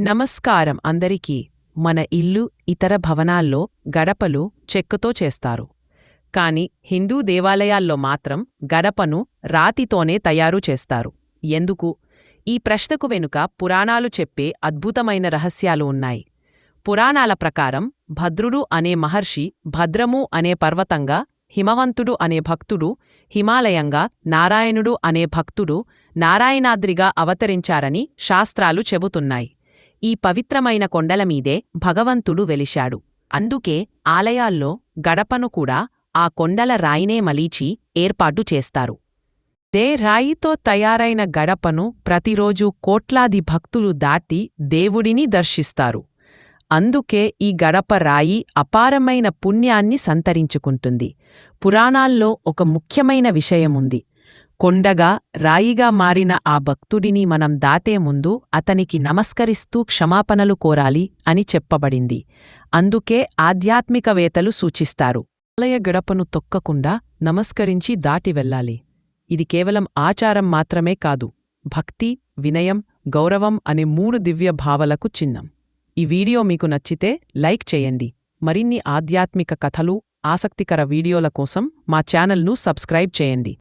నమస్కారం అందరికీ. మన ఇల్లు ఇతర భవనాల్లో గడపలు చెక్కతో చేస్తారు. కాని హిందూ దేవాలయాల్లో మాత్రం గడపను రాతితోనే తయారు చేస్తారు. ఎందుకు? ఈ ప్రశ్నకు వెనుక పురాణాలు చెప్పే అద్భుతమైన రహస్యాలు ఉన్నాయి. పురాణాల ప్రకారం భద్రుడు అనే మహర్షి భద్రము అనే పర్వతంగా హిమవంతుడు అనే భక్తుడు హిమాలయంగా నారాయణుడు అనే భక్తుడు నారాయణాద్రిగా అవతరించారని శాస్త్రాలు చెబుతున్నాయి. ఈ పవిత్రమైన కొండలమీదే భగవంతుడు వెలిశాడు. అందుకే ఆలయాల్లో గడపను కూడా ఆ కొండల రాయినే మలీచి ఏర్పాటు చేస్తారు. దే రాయితో తయారైన గడపను ప్రతిరోజూ కోట్లాది భక్తులు దాటి దేవుడిని దర్శిస్తారు. అందుకే ఈ గడప రాయి అపారమైన పుణ్యాన్ని సంతరించుకుంటుంది. పురాణాల్లో ఒక ముఖ్యమైన విషయముంది. కొండగా రాయిగా మారిన ఆ భక్తుడిని మనం దాటే ముందు అతనికి నమస్కరిస్తూ క్షమాపణలు కోరాలి అని చెప్పబడింది. అందుకే ఆధ్యాత్మికవేత్తలు సూచిస్తారు. ఆలయ గడపను తొక్కకుండా నమస్కరించి దాటి వెళ్ళాలి. ఇది కేవలం ఆచారం మాత్రమే కాదు. భక్తి వినయం గౌరవం అనే మూడు దివ్య భావలకు చిహ్నం. ఈ వీడియో మీకు నచ్చితే లైక్ చేయండి. మరిన్ని ఆధ్యాత్మిక కథలు ఆసక్తికర వీడియోల కోసం మా ఛానల్ను సబ్స్క్రైబ్ చేయండి.